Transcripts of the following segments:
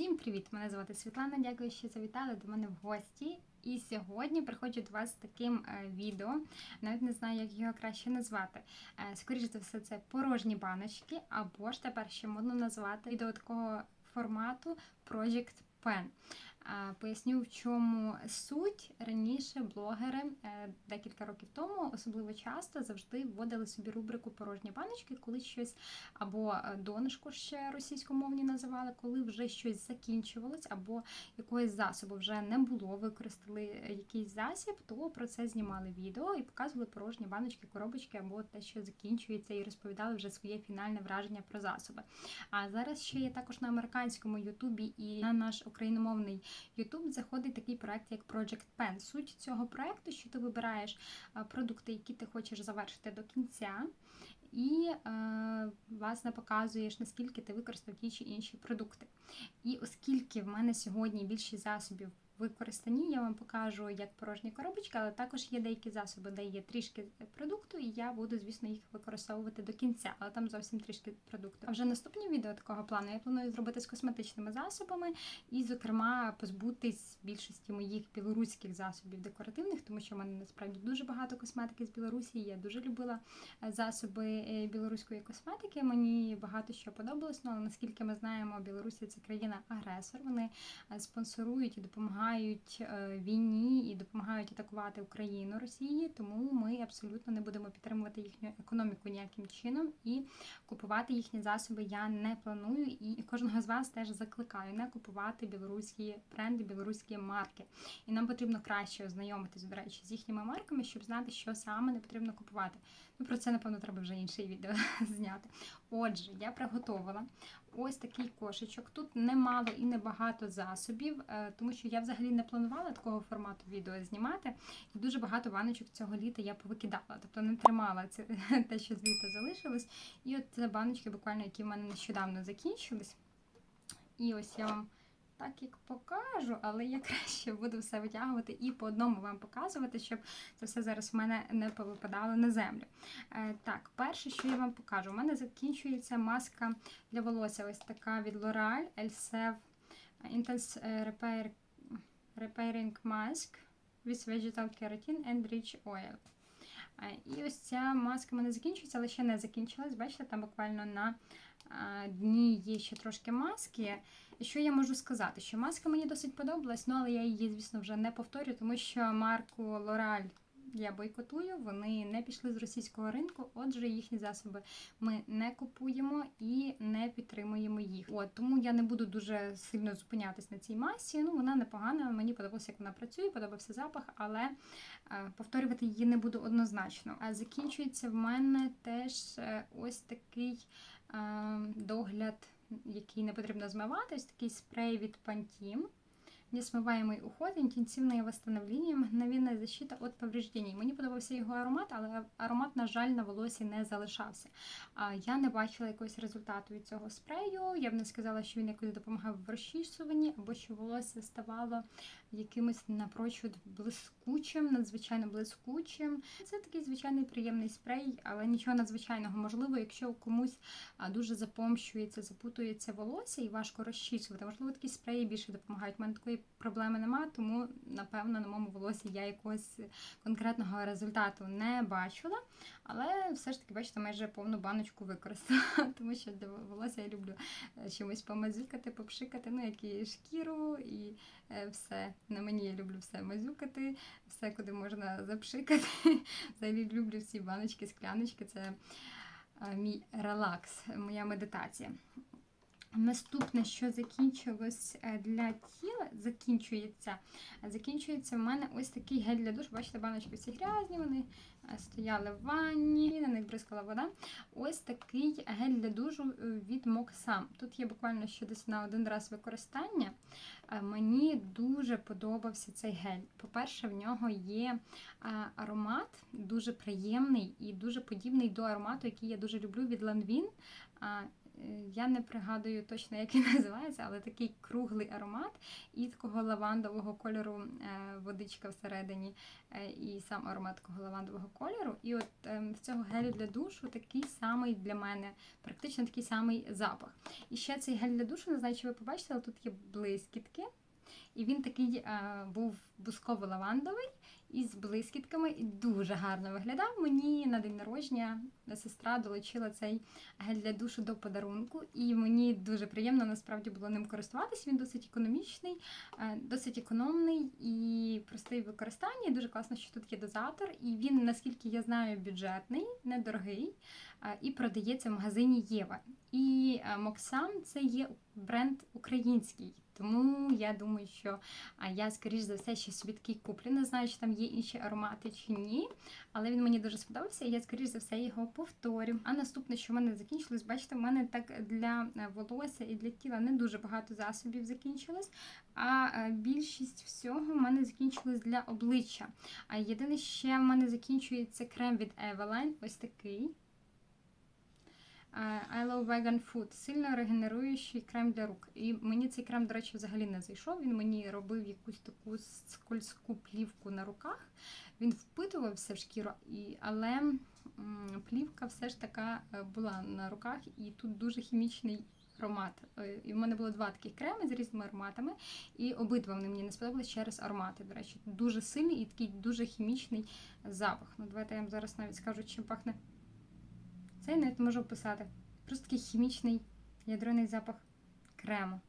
Всім привіт! Мене звати Світлана. Дякую, що завітали до мене в гості. І сьогодні приходжу до вас з таким е, відео. Навіть не знаю, як його краще назвати. Е, Скоріше за все, це порожні баночки, або ж тепер ще модно назвати відео такого формату Project Pen. Е, Поясню, в чому суть. Раніше блогери е, декілька років тому, особливо часто, завжди вводили собі рубрику порожні баночки, коли щось або е, донышко ще російськомовні називали, коли вже щось закінчувалось, або якогось засобу вже не було, використали якийсь засіб, то про це знімали відео і показували порожні баночки, коробочки або те, що закінчується, і розповідали вже своє фінальне враження про засоби. А зараз ще є також на американському Ютубі і на наш україномовний Ютуб заходить такий проект, як Project Pen. Суть цього проекту, що ти вибираєш продукти, які ти хочеш завершити до кінця. І е, власне показуєш, наскільки ти використав ті чи інші продукти. І оскільки в мене сьогодні більшість засобів використані, я вам покажу як порожні коробочки, але також є деякі засоби, де є трішки продукту, і я буду, звісно, їх використовувати до кінця, але там зовсім трішки продукту. А вже наступні відео такого плану я планую зробити з косметичними засобами і, зокрема, позбутись більшості моїх білоруських засобів декоративних, тому що в мене насправді дуже багато косметики з Білорусі. Я дуже любила е, засоби е, білоруської косметики. Мені багато що подобалось, ну, але наскільки ми знаємо, Білорусі це країна-агресор. Вони е, спонсорують і допомагають е, війні і допомагають атакувати Україну Росії. Тому ми абсолютно не будемо підтримувати їхню економіку ніяким чином і купувати їхні засоби я не планую. І кожного з вас теж закликаю не купувати білоруські бренди, білоруські марки. І нам потрібно краще ознайомитись, до речі, з їхніми марками, щоб знати, що саме не потрібно купувати. Ну про це напевно треба вже інше відео зняти. Отже, я приготувала ось такий кошечок. Тут немало і небагато засобів, е, тому що я взагалі не планувала такого формату відео знімати. І дуже багато баночок цього літа я повикидала, тобто не тримала це те, що з літа залишилось. І от це баночки, буквально, які в мене нещодавно закінчились. І ось я вам так як покажу, але я краще буду все витягувати і по одному вам показувати, щоб це все зараз в мене не повипадало на землю. Е, так, перше, що я вам покажу, у мене закінчується маска для волосся. Ось така від L'Oreal Elsev Intense Repair, Repairing Mask with Vegetal Keratin and Rich Oil. Е, І ось ця маска в мене закінчується, але ще не закінчилась. Бачите, там буквально на е, дні є ще трошки маски. Що я можу сказати? Що маска мені досить подобалась, ну але я її, звісно, вже не повторю, тому що марку L'Oreal я бойкотую, вони не пішли з російського ринку, отже, їхні засоби ми не купуємо і не підтримуємо їх. От тому я не буду дуже сильно зупинятись на цій масі. Ну вона непогана. Мені подобалося, як вона працює, подобався запах, але е, повторювати її не буду однозначно. А закінчується в мене теж е, ось такий е, догляд, який не потрібно змивати, ось такий спрей від Pantene. Несмываемый уход, інтенсивне восстановлення, мгновенна защита від повреждень. Мені подобався його аромат, але аромат, на жаль, на волосі не залишався. Я не бачила якогось результату від цього спрею. Я б не сказала, що він якось допомагав в розчісуванні, або що волосся ставало якимось напрочуд блискучим, надзвичайно блискучим. Це такий звичайний приємний спрей, але нічого надзвичайного. Можливо, якщо комусь дуже запомщується, запутується волосся і важко розчісувати. Можливо, такі спреї більше допомагають. У мене такої проблеми немає, тому напевно на моєму волосі я якогось конкретного результату не бачила. Але все ж таки, бачите, майже повну баночку використала, тому що для волосся я люблю е, чимось помазюкати, попшикати, ну як і шкіру, і е, все. На мені я люблю все мазюкати, все, куди можна запшикати. Взагалі люблю всі баночки, скляночки. Це е, мій релакс, моя медитація. Наступне, що закінчилось е, для тіла, закінчується. Закінчується в мене ось такий гель для душу. Бачите, баночки всі грязні, вони е, стояли в ванні, на них бризкала вода. Ось такий гель для душу е, від Моксам. Тут є буквально що десь на один раз використання. Мені дуже подобався цей гель. По-перше, в нього є аромат дуже приємний і дуже подібний до аромату, який я дуже люблю від Lanvin я не пригадую точно, як він називається, але такий круглий аромат і такого лавандового кольору е, водичка всередині, е, і сам аромат такого лавандового кольору. І от е, в цього гелю для душу такий самий для мене, практично такий самий запах. І ще цей гель для душу, не знаю, чи ви побачите, але тут є блискітки. І він такий е, був бусково-лавандовий із блискітками і дуже гарно виглядав. Мені на день народження сестра долучила цей гель для душу до подарунку, і мені дуже приємно насправді було ним користуватися. Він досить економічний, е, досить економний і простий в використанні. Дуже класно, що тут є дозатор, і він, наскільки я знаю, бюджетний, недорогий і продається в магазині Єва. І е, Моксам це є бренд український. Тому я думаю, що я, скоріш за все, ще собі такий куплю. Не знаю, чи там є інші аромати чи ні. Але він мені дуже сподобався, і я, скоріш за все, його повторю. А наступне, що в мене закінчилось, бачите, в мене так для е, волосся і для тіла не дуже багато засобів закінчилось. А е, більшість всього в мене закінчилось для обличчя. А єдине, ще в мене закінчується крем від Eveline, ось такий. I Love Vegan Food. Сильно регенеруючий крем для рук. І мені цей крем, до речі, взагалі не зайшов. Він мені робив якусь таку скользку плівку на руках. Він впитувався в шкіру, і, але плівка все ж така е, була на руках, і тут дуже хімічний аромат. Е, І в мене було два таких креми з різними ароматами, і обидва вони мені не сподобались через аромати. До речі, дуже сильний і такий дуже хімічний запах. Ну, давайте я вам зараз навіть скажу, чим пахне. Це я навіть можу описати. Просто такий хімічний ядрений запах крему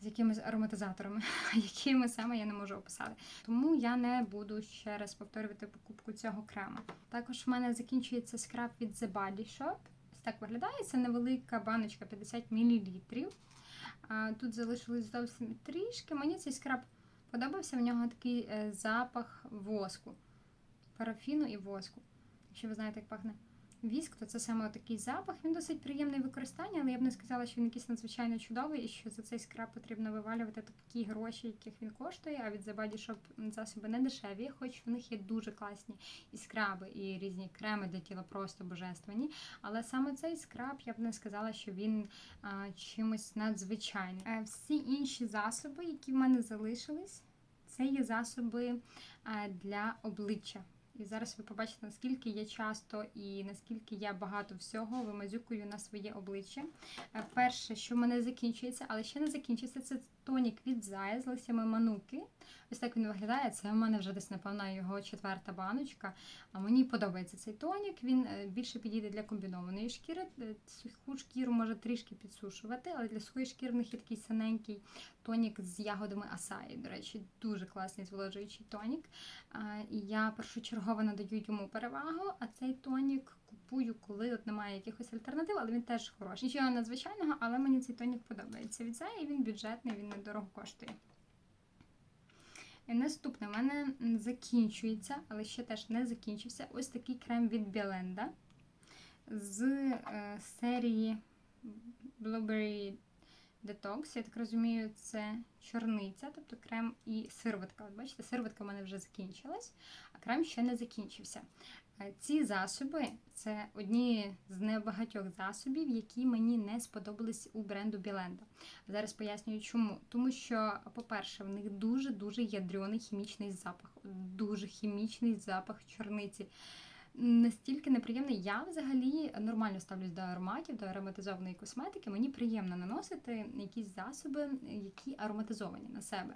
з якимись ароматизаторами, якими саме я не можу описати. Тому я не буду ще раз повторювати покупку цього крему. Також в мене закінчується скраб від The Body Shop. Ось так виглядає. Це невелика баночка 50 мл. Тут залишилось зовсім трішки. Мені цей скраб подобався. В нього такий е, запах воску, парафіну і воску. Якщо ви знаєте, як пахне віск, то це саме такий запах. Він досить приємний в використанні, але я б не сказала, що він якийсь надзвичайно чудовий і що за цей скраб потрібно вивалювати такі гроші, яких він коштує. А від The Body засоби не дешеві, хоч в них є дуже класні і скраби, і різні креми для тіла просто божественні. Але саме цей скраб я б не сказала, що він а, чимось надзвичайним. Е, Всі інші засоби, які в мене залишились, це є засоби для обличчя. І зараз ви побачите, наскільки я часто і наскільки я багато всього вимазюкую на своє обличчя. Е, Перше, що в мене закінчується, але ще не закінчиться, це тонік від Зая з лисями мануки. Ось так він виглядає. Це у мене вже десь, напевно, його четверта баночка. А мені подобається цей тонік. Він е, більше підійде для комбінованої шкіри. Е, Суху шкіру може трішки підсушувати, але для сухої шкіри в них є такий синенький тонік з ягодами асаї. До речі, дуже класний зволожуючий тонік. І я першочергово надаю йому перевагу, а цей тонік купую, коли от немає якихось альтернатив, але він теж хороший. Нічого надзвичайного, але мені цей тонік подобається. Від Зая, і він бюджетний, він недорого коштує. І Наступне в мене закінчується, але ще теж не закінчився. Ось такий крем від Біленда з е, серії Blueberry Detox. Я так розумію, це чорниця, тобто крем і сироватка. От бачите, сироватка в мене вже закінчилась, а крем ще не закінчився. Е, Ці засоби це одні з небагатьох засобів, які мені не сподобались у бренду Біленда. Зараз пояснюю, чому. Тому що, по-перше, в них дуже-дуже ядрений хімічний запах, дуже хімічний запах чорниці. Настільки неприємний. Я взагалі нормально ставлюсь до ароматів, до ароматизованої косметики. Мені приємно наносити якісь засоби, які ароматизовані на себе.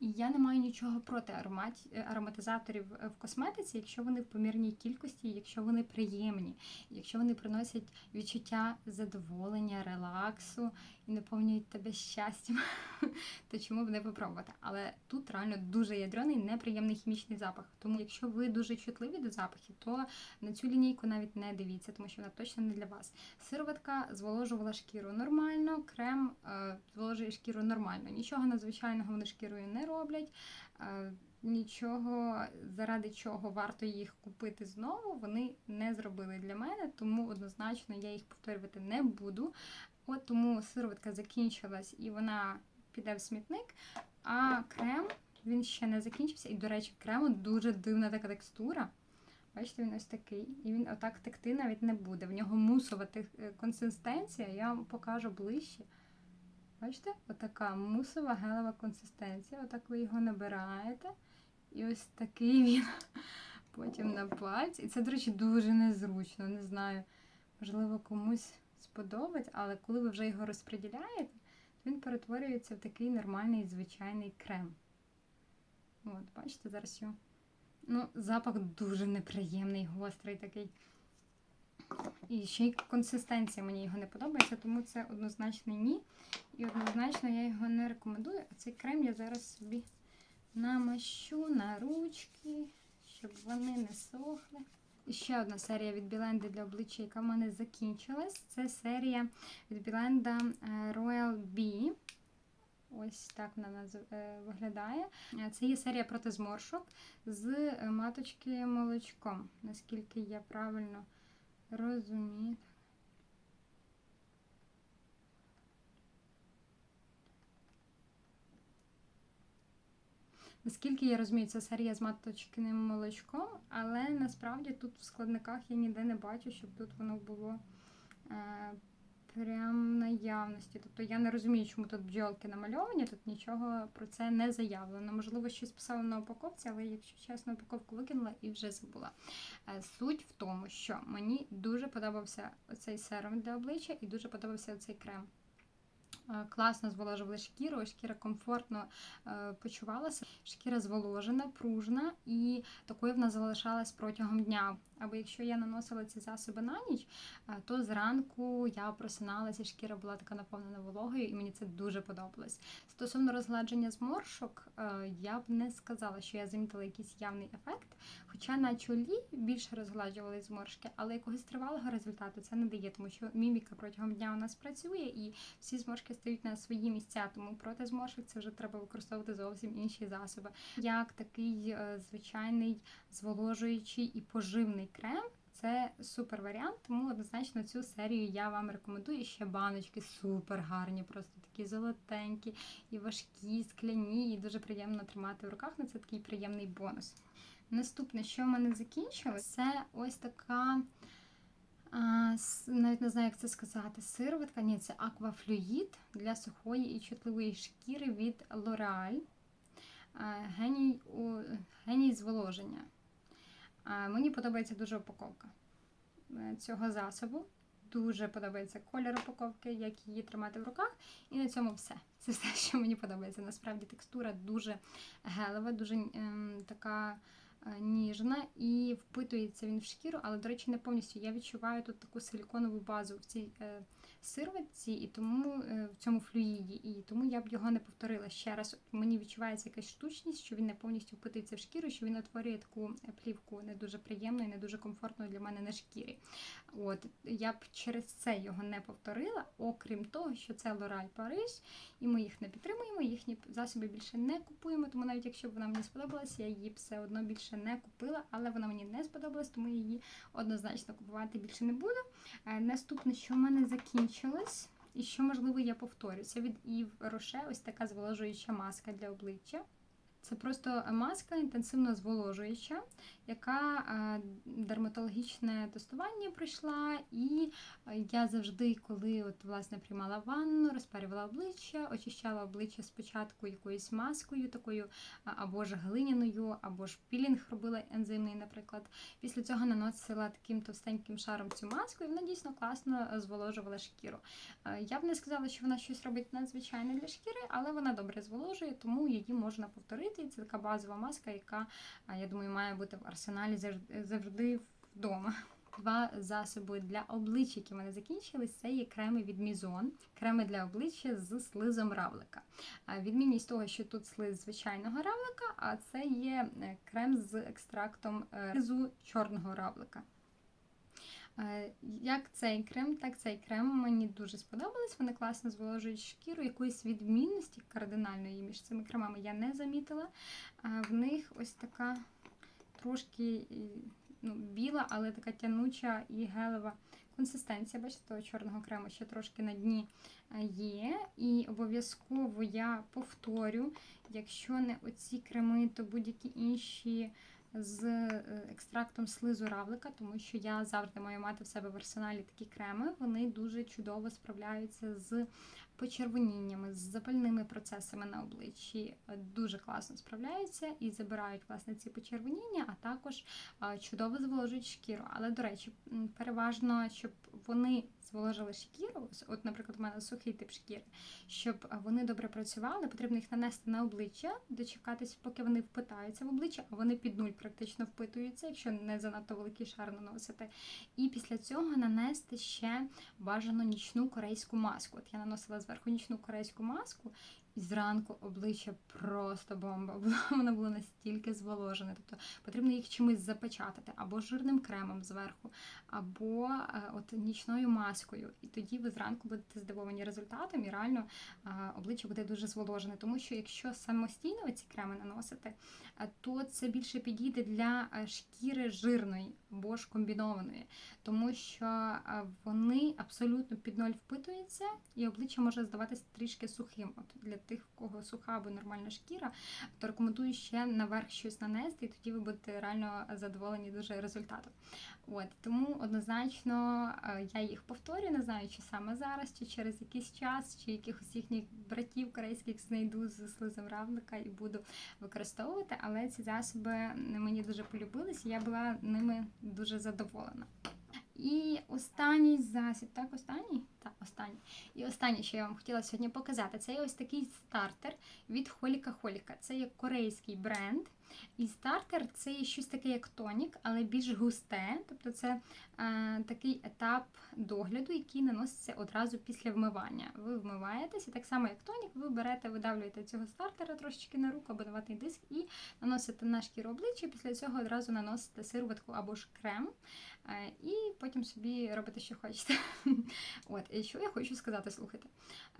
І я не маю нічого проти аромат... ароматизаторів в косметиці, якщо вони в помірній кількості, якщо вони приємні, якщо вони приносять відчуття задоволення, релаксу і наповнюють тебе щастям, то чому б не попробувати? Але тут реально дуже ядрений, неприємний хімічний запах. Тому, якщо ви дуже чутливі до запахів, то на цю лінійку навіть не дивіться, тому що вона точно не для вас. Сироватка зволожувала шкіру нормально, крем е, зволожує шкіру нормально. Нічого надзвичайного вони шкірою не роблять. Е, Нічого, заради чого варто їх купити знову, вони не зробили для мене, тому однозначно я їх повторювати не буду. От тому сироватка закінчилась і вона піде в смітник. А крем він ще не закінчився. І, до речі, крему дуже дивна така текстура. Бачите, він ось такий. І він отак текти навіть не буде. В нього мусова е, консистенція, я вам покажу ближче. Бачите, отака мусова гелева консистенція. Отак ви його набираєте. І ось такий він потім на пальці. І це, до речі, дуже незручно. Не знаю, можливо, комусь сподобається, але коли ви вже його розподіляєте, то він перетворюється в такий нормальний звичайний крем. От, бачите, зараз його. Ну, запах дуже неприємний, гострий такий. І ще й консистенція мені його не подобається, тому це однозначно ні. І однозначно я його не рекомендую. А цей крем я зараз собі намащу на ручки, щоб вони не сохли. Ще одна серія від Біленди для обличчя, яка в мене закінчилась. Це серія від Біленда е, Royal B. Ось так вона е, виглядає. Е, Це є серія проти зморшок з маточки молочком, наскільки я правильно розумію. Наскільки я розумію, це серія з маточкиним молочком, але насправді тут в складниках я ніде не бачу, щоб тут воно було е, прям наявності. Тобто я не розумію, чому тут бджолки намальовані, тут нічого про це не заявлено. Можливо, щось писало на упаковці, але якщо чесно, упаковку викинула і вже забула. Е, Суть в тому, що мені дуже подобався оцей серум для обличчя і дуже подобався цей крем. Е, Класно зволожували шкіру, шкіра комфортно е, почувалася. Шкіра зволожена, пружна і такою вона залишалась протягом дня. Або якщо я наносила ці засоби на ніч, е, то зранку я просиналася, шкіра була така наповнена вологою, і мені це дуже подобалось. Стосовно розгладження зморшок, е, я б не сказала, що я замітила якийсь явний ефект. Хоча на чолі більше розгладжували зморшки, але якогось тривалого результату це не дає, тому що міміка протягом дня у нас працює і всі зморшки стають на свої місця. Тому проти зморшок це вже треба використовувати зовсім інші засоби. Як такий е, звичайний зволожуючий і поживний крем. Це супер варіант, тому однозначно цю серію я вам рекомендую. І ще баночки супер гарні, просто такі золотенькі і важкі, скляні, і дуже приємно тримати в руках. Ну це такий приємний бонус. Наступне, що в мене закінчилось, це ось така. А, навіть не знаю, як це сказати. Сироватка, ні, це аквафлюїд для сухої і чутливої шкіри від L'Oreal. Геній, геній зволоження. А, Мені подобається дуже упаковка е, цього засобу. Дуже подобається колір упаковки, як її тримати в руках. І на цьому все. Це все, що мені подобається. Насправді текстура дуже гелева, дуже ем, така е, ніжна і впитується він в шкіру, але, до речі, не повністю. Я відчуваю тут таку силіконову базу в цій е, сироватці, і тому е, в цьому флюїді, і тому я б його не повторила ще раз. Мені відчувається якась штучність, що він не повністю впитується в шкіру, що він утворює таку е, плівку не дуже приємну і не дуже комфортну для мене на шкірі. От я б через це його не повторила, окрім того, що це L'Oreal Paris, і ми їх не підтримуємо, їхні засоби більше не купуємо. Тому навіть якщо б вона мені сподобалась, я її все одно більше не купила, але вона мені не сподобалась, тому я її однозначно купувати більше не буду. Е, Наступне, що в мене закінчилось, і що можливо я повторюся. від Ів Роше ось така зволожуюча маска для обличчя. Це просто маска інтенсивно зволожуюча, яка е, дерматологічне тестування пройшла, і е, я завжди, коли от власне приймала ванну, розпарювала обличчя, очищала обличчя спочатку якоюсь маскою, такою або ж глиняною, або ж пілінг робила ензимний, наприклад. Після цього наносила таким товстеньким шаром цю маску, і вона дійсно класно е, зволожувала шкіру. Я б не сказала, що вона щось робить надзвичайне для шкіри, але вона добре зволожує, тому її можна повторити. І Це така базова маска, яка, я думаю, має бути в арсеналі завжди- завжди вдома. Два засоби для обличчя, які в мене закінчились, це є креми від Мізон, креми для обличчя з слизом равлика. Відмінність того, що тут слиз звичайного равлика, а це є е, крем з екстрактом е, слизу чорного равлика. Е, Як цей крем, так цей крем мені дуже сподобались. Вони класно зволожують шкіру. Якоїсь відмінності кардинальної між цими кремами я не замітила. В них ось така трошки ну, біла, але така тянуча і гелева консистенція. Бачите, того чорного крему ще трошки на дні е, є. І обов'язково я повторю, якщо не оці креми, то будь-які інші з е, екстрактом слизу равлика, тому що я завжди маю мати в себе в арсеналі такі креми. Вони дуже чудово справляються з почервоніннями, з запальними процесами на обличчі. Е, Дуже класно справляються і забирають власне ці почервоніння, а також е, чудово зволожують шкіру. Але, до речі, переважно, щоб вони зволожили шкіру, от, наприклад, у мене сухий тип шкіри, щоб е, вони добре працювали, потрібно їх нанести на обличчя, дочекатись, поки вони впитаються в обличчя, а вони під нуль практично впитуються, якщо не занадто великий шар наносити. І після цього нанести ще бажано нічну корейську маску. От я наносила зверху нічну корейську маску, і зранку обличчя просто бомба. Воно було настільки зволожене. Тобто потрібно їх чимось запечатати, або жирним кремом зверху, або е, от нічною маскою. І тоді ви зранку будете здивовані результатом, і реально е, обличчя буде дуже зволожене. Тому що якщо самостійно ці креми наносите, е, то це більше підійде для шкіри жирної або ж комбінованої, тому що вони абсолютно під ноль впитуються, і обличчя може здаватися трішки сухим. От для тих, в кого суха або нормальна шкіра, то рекомендую ще наверх щось нанести, і тоді ви будете реально задоволені дуже результатом. От тому однозначно я їх повторюю, не знаю, чи саме зараз, чи через якийсь час, чи якихось їхніх братів корейських знайду з слизом равлика і буду використовувати. Але ці засоби мені дуже полюбилися, я була ними дуже задоволена. І останній засіб, так, останній? Так, останній. І останнє, що я вам хотіла сьогодні показати, це є ось такий стартер від Холіка Холіка. Це є корейський бренд. І стартер це є щось таке, як тонік, але більш густе. Тобто це е, такий етап догляду, який наноситься одразу після вмивання. Ви вмиваєтесь, і так само, як тонік, ви берете, видавлюєте цього стартера трошечки на руку або на ватний диск і наносите на шкіру обличчя. Після цього одразу наносите сироватку або ж крем. Е, І потім собі робите, що хочете. От, і що я хочу сказати, слухайте.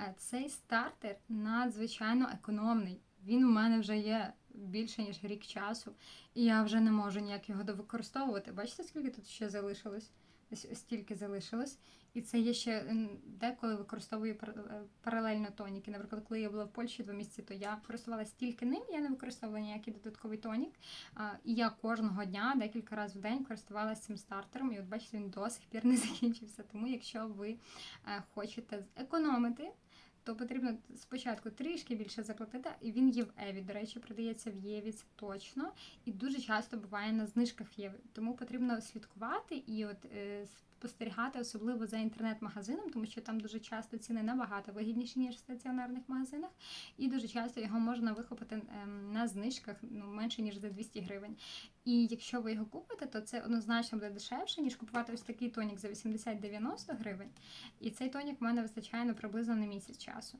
Е, Цей стартер надзвичайно економний. Він у мене вже є більше, ніж рік часу, і я вже не можу ніяк його довикористовувати. Бачите, скільки тут ще залишилось? Ось стільки залишилось. І це я ще деколи використовую е, паралельно тоніки. Наприклад, коли я була в Польщі два місяці, то я користувалася тільки ним, я не використовувала ніякий додатковий тонік. І я кожного дня, декілька разів в день користувалася цим стартером. І от бачите, він до сих пір не закінчився. Тому якщо ви е, хочете зекономити, то потрібно спочатку трішки більше заплатити, і він є в Еві. До речі, продається в Єві, це точно. І дуже часто буває на знижках Єві. Тому потрібно слідкувати і от е, спостерігати, особливо за інтернет-магазином, тому що там дуже часто ціни набагато вигідніші, ніж в стаціонарних магазинах, і дуже часто його можна вихопити ем, на знижках ну, менше ніж за 200 гривень. І якщо ви його купите, то це однозначно буде дешевше, ніж купувати ось такий тонік за 80-90 гривень. І цей тонік в мене вистачає ну, приблизно на місяць часу.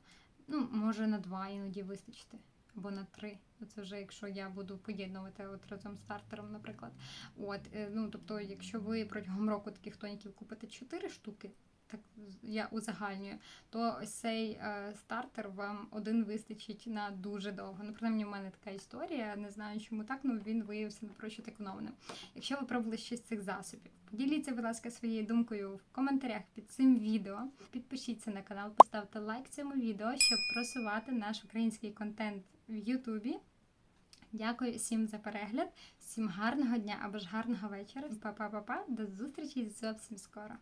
Ну, може на два іноді вистачити. Або на три. Це вже якщо я буду поєднувати от разом з стартером, наприклад. От, е, ну тобто, якщо ви протягом року таких тоніків купите 4 штуки, так я узагальнюю, то цей е, стартер вам один вистачить на дуже довго. Ну, принаймні, у мене така історія. Не знаю, чому так, але він виявився напрочуд економним. Якщо ви пробували щось з цих засобів, поділіться, будь ласка, своєю думкою в коментарях під цим відео. Підпишіться на канал, поставте лайк цьому відео, щоб просувати наш український контент в Ютубі. Дякую всім за перегляд, всім гарного дня або ж гарного вечора. Па-па-па-па, до зустрічі зовсім скоро.